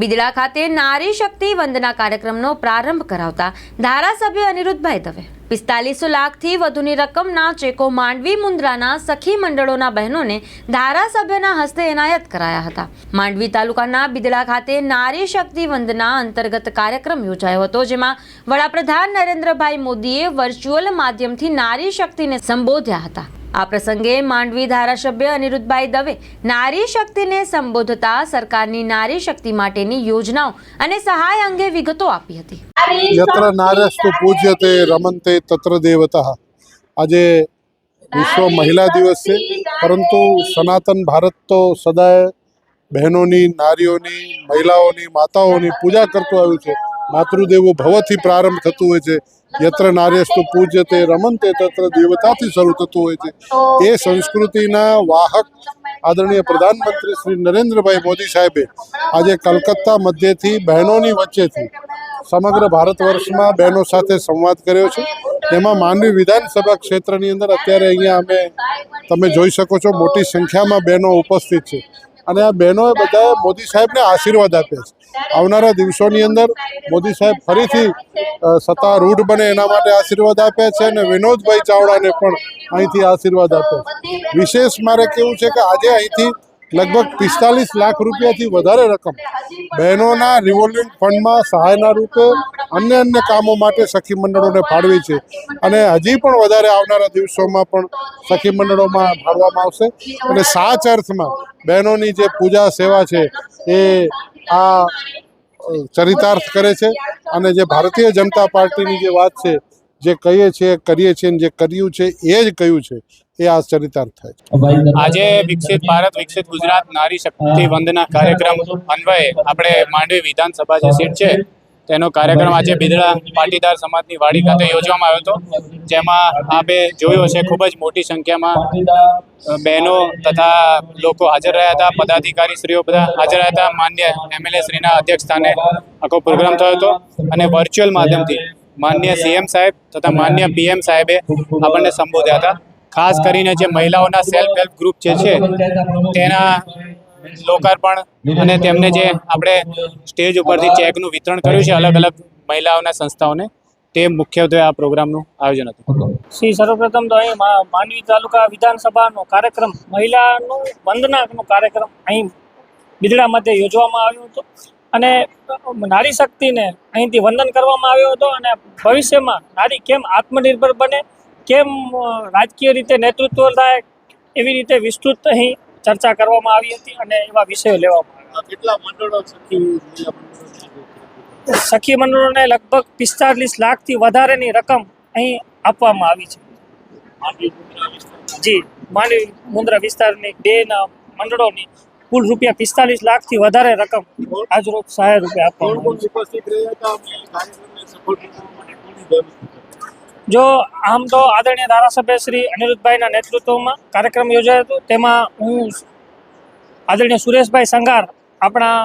બિદડા ખાતે નારી શક્તિ વંદના કાર્યક્રમનો પ્રારંભ કરાવતા ધારાસભ્ય અનિરુદ્ધભાઈ દવે. પિસ્તાલીસો લાખથી વધુની રકમના ચેકો માંડવી મુન્દ્રાના સખી મંડળોના બહેનોને ધારાસભ્યના હસ્તે એનાયત કરાયા હતા. માંડવી તાલુકાના બિદડા ખાતે નારી શક્તિ વંદના અંતર્ગત કાર્યક્રમ યોજાયો હતો, જેમાં વડાપ્રધાન નરેન્દ્રભાઈ મોદીએ વર્ચ્યુઅલ માધ્યમથી નારી શક્તિને સંબોધ્યા હતા. આ પ્રસંગે માંડવી ધારાસભ્ય અનિરુદ્ધભાઈ દવે નારી શક્તિને સંબોધતા સરકારની નારી શક્તિ માટેની યોજનાઓ અને સહાય અંગે વિગતો આપી હતી. યત્ર નારસ્તુ પૂજ્યતે રમંતે તત્ર દેવતા. આજે વિશ્વ મહિલા દિવસ છે પરંતુ સનાતન ભારત તો સદાય બહેનોની નારીઓની મહિલાઓની માતાઓની પૂજા કરતું આવ્યું છે. માતૃદેવો ભવથી પ્રારંભ થતું હોય છે. યત્ર નાર્યસ્તુ પૂજ્યતે રમંતે તત્ર દેવતાથી શરૂ થતું હોય છે. એ સંસ્કૃતિના વાહક આદરણીય પ્રધાનમંત્રી શ્રી નરેન્દ્રભાઈ મોદી સાહેબે આજે કલકત્તા મધ્યથી બહેનોની વચ્ચેથી સમગ્ર ભારત વર્ષમાં બહેનો સાથે સંવાદ કર્યો છે. તેમાં માનવી વિધાનસભા ક્ષેત્રની અંદર અત્યારે અહીંયા અમે તમે જોઈ શકો છો મોટી સંખ્યામાં બહેનો ઉપસ્થિત છે. અને આ બહેનોએ બધાએ મોદી સાહેબને આશીર્વાદ આપ્યા છે. આવનારા દિવસોની અંદર મોદી સાહેબ ફરીથી સત્તારૂઢ બને એના માટે આશીર્વાદ આપ્યા છે અને વિનોદભાઈ ચાવડાને પણ અહીંથી આશીર્વાદ આપ્યા છે. વિશેષ મારે કેવું છે કે આજે અહીંથી લગભગ પિસ્તાલીસ લાખ રૂપિયાથી વધારે રકમ. બહેનોના રિવોલ્વિંગ ફંડમાં સહાયના રૂપે અન્ય અન્ય કામો માટે સખી મંડળોને ફાળવી છે. અને હજી પણ વધારે આવનારા દિવસોમાં પણ સખી મંડળોમાં ફાળવામાં આવશે. અને સાચ અર્થમાં બહેનોની જે પૂજા સેવા છે એ આ ચરિતાર્થ કરે છે. અને જે ભારતીય જનતા પાર્ટીની જે વાત છે જે કહીએ છીએ કરીએ છીએ જે કર્યું છે એ જ કહ્યું છે. એ આ ચરિતાર્થ થાય આજે વિકસિત ભારત વિકસિત ગુજરાત નારી શક્તિ વંદના કાર્યક્રમ અન્વયે આપણે માંડવી વિધાનસભા જે સીટ છે તેનો કાર્યક્રમ આજે બિદડા પાટીદાર સમાજની વાડી ખાતે યોજવામાં આવ્યો હતો. જેમાં આપે જોયો છે ખૂબ જ મોટી સંખ્યામાં બહેનો તથા લોકો હાજર રહ્યા હતા પદાધિકારી શ્રીઓ બધા હાજર રહ્યા હતા માન્ય એમએલએ શ્રીના અધ્યક્ષ સ્થાને આખો પ્રોગ્રામ થયો હતો. અને વર્ચ્યુઅલ માધ્યમથી માન્ય સીએમ સાહેબ તથા માન્ય પીએમ સાહેબે આપણને સંબોધ્યા હતા. ખાસ કરીને જે મહિલાઓના સેલ્ફ હેલ્પ ગ્રુપ જે છે તેના લોકાર્પણ અને તેમને જે આપણે સ્ટેજ ઉપરથી ચેકનું વિતરણ કર્યું છે અલગ અલગ મહિલાઓના સંસ્થાઓને તે મુખ્યત્વે આ પ્રોગ્રામનું આયોજન હતું. શ્રી સર્વપ્રથમ તો અહીં માંડવી તાલુકા વિધાનસભાનો કાર્યક્રમ મહિલાનું વંદનાનો કાર્યક્રમ અહીં બિદડા મધ્યે યોજવામાં આવ્યો હતો. અને નારી શક્તિને અહીંથી વંદન કરવામાં આવ્યો હતો અને ભવિષ્યમાં નારી કેમ આત્મનિર્ભર બને કેમ રાજકીય રીતે નેતૃત્વ થાય એવી રીતે વિસ્તૃત અહીં ચર્ચા કરવામાં આવી હતી અને એવા વિષયો લેવામાં કેટલા મંડળો સખી મંડળોને લગભગ પિસ્તાલીસ લાખથી વધારેની રકમ અહીં આપવામાં આવી છે. જી માંડવી મુન્દ્રા વિસ્તારની બેના મંડળોની કુલ રૂપિયા પિસ્તાલીસ લાખથી વધારે રકમ આજરોજ સહાય રૂપે આપવામાં જો આમ તો આદરણીય ધારાસભ્ય શ્રી અનિરુદ્ધભાઈના નેતૃત્વમાં કાર્યક્રમ યોજાયો હતો, તેમાં હું આદરણીય સુરેશભાઈ સંઘાર, આપણા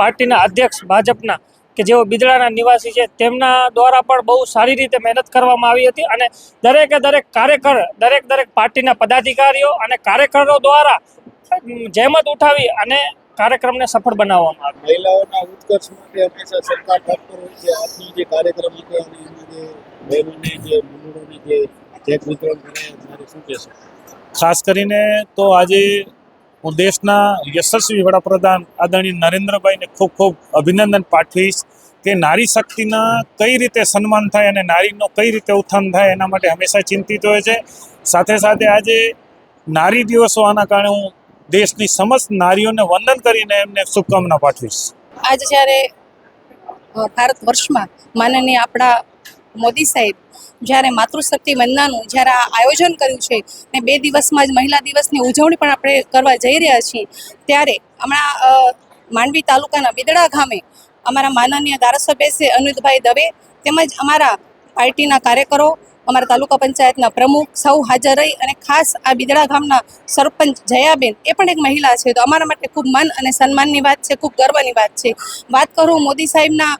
પાર્ટીના અધ્યક્ષ ભાજપના કે જેઓ બિદડાના નિવાસી છે, તેમના દ્વારા પણ બહુ સારી રીતે મહેનત કરવામાં આવી હતી અને દરેકે દરેક કાર્યકર, દરેક દરેક પાર્ટીના પદાધિકારીઓ અને કાર્યકરો દ્વારા જહેમત ઉઠાવી અને કાર્યક્રમને સફળ બનાવવામાં આવ્યો. મહિલાઓના ઉત્કર્ષ માટે હંમેશા સરકાર તત્પર હોય છે, આજનો જે કાર્યક્રમ હતો અને એમાં જે ખાસ કરીને તો આજે હું દેશના યશસ્વી વડાપ્રધાન આદરણીય નરેન્દ્રભાઈને ખૂબ ખૂબ અભિનંદન પાઠવીશ કે નારી શક્તિના કઈ રીતે સન્માન થાય અને નારીનો કઈ રીતે ઉત્થાન થાય એના માટે હંમેશા ચિંતિત હોય છે. સાથે સાથે આજે નારી દિવસ હોવાના કારણે હું દેશની સમસ્ત નારીઓને વંદન કરીને એમને શુભકામના પાઠવીશ. આજે જ્યારે ભારત વર્ષમાં માનનીય આપણા મોદી સાહેબ, જ્યારે માતૃશક્તિ વંદનાનું જ્યારે આ આયોજન કર્યું છે, ને બે દિવસમાં જ મહિલા દિવસની ઉજવણી પણ આપણે કરવા જઈ રહ્યા છીએ, ત્યારે હમણાં માંડવી તાલુકાના બિદડા ગામે અમારા માનનીય ધારાસભ્ય શ્રી અનિરુદ્ધભાઈ દવે તેમજ અમારા પાર્ટીના કાર્યકરો, અમારા તાલુકા પંચાયતના પ્રમુખ સૌ હાજર રહી અને ખાસ આ બિદડા ગામના સરપંચ જયાબેન એ પણ એક મહિલા છે. તો અમારા માટે ખૂબ મન અને સન્માનની વાત છે, ખૂબ ગર્વની વાત છે. વાત કરું મોદી સાહેબના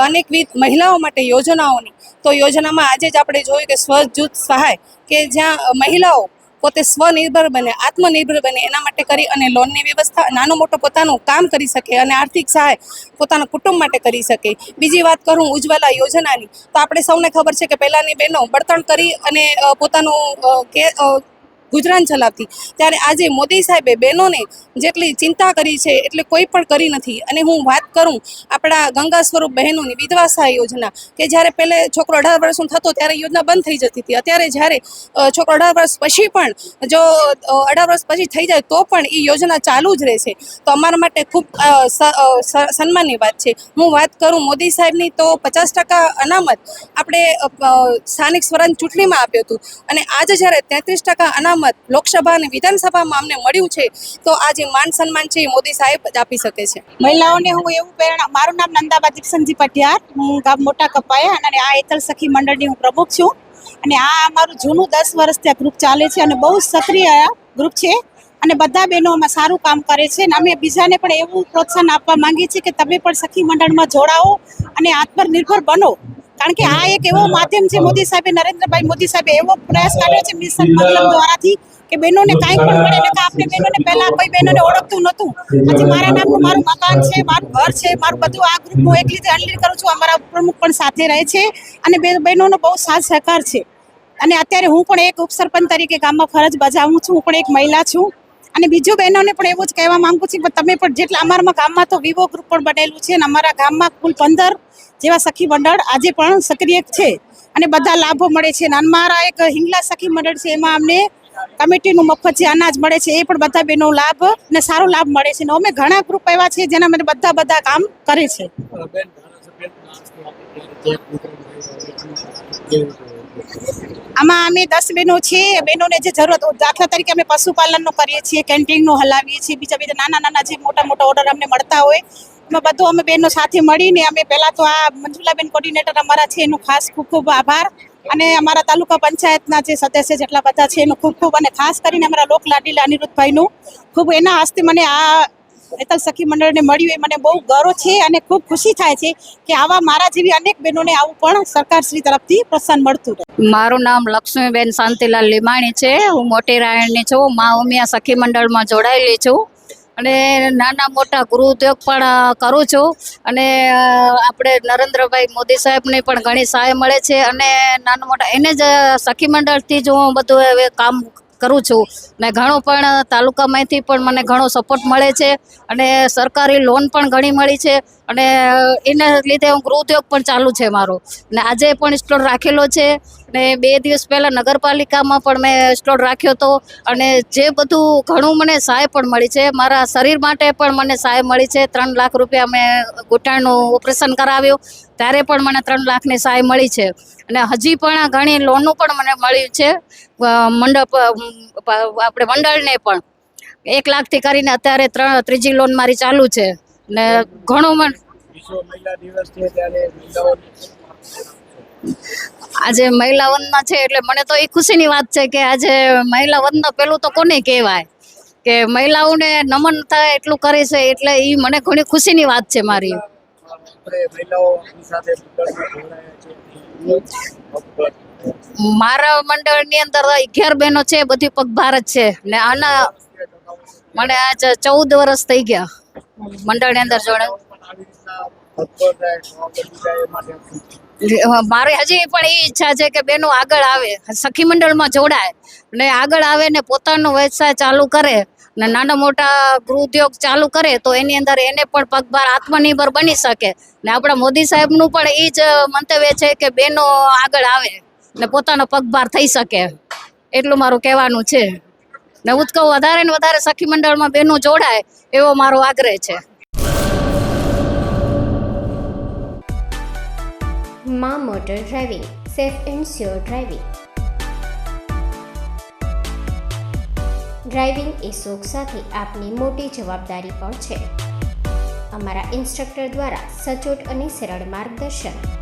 અનેકવિધ મહિલાઓ માટે યોજનાઓની. તો યોજનામાં આજે જ આપણે જોયું કે સ્વજૂથ સહાય કે જ્યાં મહિલાઓ પોતે સ્વનિર્ભર બને, આત્મનિર્ભર બને, એના માટે કરી અને લોનની વ્યવસ્થા, નાનો મોટો પોતાનું કામ કરી શકે અને આર્થિક સહાય પોતાના કુટુંબ માટે કરી શકે. બીજી વાત કરું ઉજ્જવલા યોજનાની, તો આપણે સૌને ખબર છે કે પહેલાંની બહેનો બળતણ કરી અને પોતાનું કે ગુજરાન ચલાવતી. ત્યારે આજે મોદી સાહેબે બહેનોને જેટલી ચિંતા કરી છે, એટલે કોઈ પણ કરી નથી. અને હું વાત કરું આપણા ગંગા સ્વરૂપ બહેનોની વિધવા સહાય યોજના, કે જ્યારે પહેલે છોકરો અઢાર વર્ષનો થતો ત્યારે યોજના બંધ થઈ જતી હતી. અત્યારે જ્યારે છોકરો અઢાર વર્ષ પછી પણ, જો અઢાર વર્ષ પછી થઈ જાય તો પણ એ યોજના ચાલુ જ રહેશે. તો અમારા માટે ખૂબ સન્માનની વાત છે. હું વાત કરું મોદી સાહેબની તો પચાસ ટકા અનામત આપણે સ્થાનિક સ્વરાજ ચૂંટણીમાં આપ્યું હતું. અને આજે જ્યારે તેત્રીસ ટકા અનામત લોકસભા અને વિધાનસભામાં અમને મળ્યું છે, તો આ જે માન સન્માન છે એ મોદી સાહેબ જ આપી શકે છે. મહિલાઓને હું એવું પ્રેરણા મારું નામ નંદાબા દીપસનજી પટિયાર હું ગામ મોટા કપાયા અને આ એતલ સખી મંડળની હું પ્રમુખ છું. અને આ અમારું જૂનું દસ વર્ષથી આ ગ્રુપ ચાલે છે અને બહુ સક્રિય ગ્રુપ છે. અને બધા બહેનો આમાં સારું કામ કરે છે અને અમે બીજાને પણ એવું પ્રોત્સાહન આપવા માંગીએ છીએ કે તમે પણ સખી મંડળમાં જોડાઓ અને આત્મનિર્ભર બનો. કારણ કે આ એક એવો માધ્યમ છે મોદી સાહેબે નરેન્દ્રભાઈ મોદી સાહેબે એવો પ્રયાસ કર્યો છે મિશન મંગલમ દ્વારાથી કે બહેનોને કાંઈ પણ મળે ને કે આપણે બહેનોને પહેલા કોઈ બહેનોને ઓળખતું નહોતું. આજે મારા નામનું મારું મકાન છે મારું ઘર છે મારું બધું આ ગ્રુપ હું એકલી હેન્ડલ કરું છું અમારા પ્રમુખ પણ સાથે રહે છે અને બે બહેનોનો બહુ સાથ સહકાર છે. અને અત્યારે હું પણ એક ઉપસરપંચ તરીકે ગામમાં ફરજ બજાવું છું હું પણ એક મહિલા છું. અને બીજું બહેનોને પણ એવું જ કહેવા માંગુ છું કે તમે પણ જેટલા અમારા ગામમાં તો વિવો ગ્રુપ પણ બનેલું છે અને અમારા ગામમાં કુલ પંદર જેવા સખી મંડળ આજે પણ સક્રિય છે અને બધા લાભો મળે છે. અને અમારા એક હિંગલા સખી મંડળ છે, એમાં અમને કમિટીનું મફત જે અનાજ મળે છે, એ પણ બધા બહેનો લાભ અને સારો લાભ મળે છે. અને અમે ઘણા ગ્રુપ એવા છે જેના માટે બધા બધા કામ કરે છે? આમાં અમે દસ બહેનો છીએ. બહેનોને જે જરૂરત, દાખલા તરીકે અમે પશુપાલનનું કરીએ છીએ, કેન્ટીનનું હલાવીએ છીએ, બીજા બીજા નાના નાના જે મોટા મોટા ઓર્ડર અમને મળતા હોય, એમાં બધું અમે બહેનો સાથે મળીને અમે પહેલાં તો આ મંજુલાબેન કોર્ડિનેટર અમારા છે, એનું ખાસ ખૂબ ખૂબ આભાર. અને અમારા તાલુકા પંચાયતના જે સદસ્ય જેટલા બધા છે, એનું ખૂબ ખૂબ અને ખાસ કરીને અમારા લોક લાડીલા અનિરુદ્ધભાઈનું ખૂબ એના હસ્તે મને આ એતલ સખી મંડળને મળ્યું એ મને બહુ ગૌરવ છે અને ખૂબ ખુશી થાય છે કે આવા મારા જેવી અનેક બહેનોને આવું પણ સરકારશ્રી તરફથી પ્રોત્સાહન મળતું રહે મારું નામ લક્ષ્મીબેન શાંતિલાલ લીમાણી છે. હું મોટી રાયણની છું. મા ઉમિયા સખી મંડળમાં જોડાયેલી છું. અને નાના મોટા ગૃહ ઉદ્યોગ પણ કરું છું. અને આપણે નરેન્દ્રભાઈ મોદી સાહેબને પણ ઘણી સહાય મળે છે. અને નાના મોટા એને જ સખી મંડળથી જ હું બધું કામ કરું છું. ને ઘણો પણ તાલુકામાંથી પણ મને ઘણો સપોર્ટ મળે છે. અને સરકારી લોન પણ ઘણી મળી છે. અને એના લીધે હું ગૃહ ઉદ્યોગ પણ ચાલુ છે મારો. ને આજે પણ સ્ટોર રાખેલો છે. ને બે દિવસ પહેલાં નગરપાલિકામાં પણ મેં સ્ટોર રાખ્યો હતો. અને જે બધું ઘણું મને સહાય પણ મળી છે. મારા શરીર માટે પણ મને સહાય મળી છે. ત્રણ લાખ રૂપિયા મેં ઘૂંટાણનું ઓપરેશન કરાવ્યું. ત્યારે પણ મને ત્રણ લાખની સહાય મળી છે. અને હજી પણ ઘણી લોનનું પણ મને મળ્યું છે. મંડપ આપણે મંડળને પણ. એક લાખથી કરીને અત્યારે ત્રણ, ત્રીજી લોન મારી ચાલુ છે. ને ઘણું મને આજે મહિલા વંદના છે એટલે મને તો એ ખુશીની વાત છે કે આજે મહિલા વંદના પેલું તો કોને કહેવાય? કે મહિલાઓને નમન થાય એટલું કરે છે એટલે એ મને ઘણી ખુશીની વાત છે મારી. મારા મંડળની અંદર અગિયાર બહેનો છે બધી પગભાર જ છે. ને આના મને આજ ચૌદ વર્ષ થઈ ગયા. મંડળની અંદર જોડે. આવી રીતના તત્પર રહે, બની જાય એ માટે મારી હજી પણ એ ઈચ્છા છે કે બેનો આગળ આવે. સખી મંડળમાં જોડાય. ને આગળ આવે ને પોતાનો વ્યવસાય ચાલુ કરે ને નાના મોટા ગૃહ ઉદ્યોગ ચાલુ કરે તો એની અંદર એને પણ પગભાર આત્મનિર્ભર બની શકે. ને આપણા મોદી સાહેબનું પણ એ જ મંતવ્ય છે કે બેનો આગળ આવે ને પોતાનો પગભાર થઈ શકે. એટલું મારું કહેવાનું છે. ને હું વધારે ને વધારે સખી મંડળમાં બેનો જોડાય એવો મારો આગ્રહ છે. માં motor driving, safe and sure driving. Driving એ શોખ સાથે આપની મોટી જવાબદારી પણ છે. અમારા ઇન્સ્ટ્રક્ટર દ્વારા સચોટ અને સરળ માર્ગદર્શન.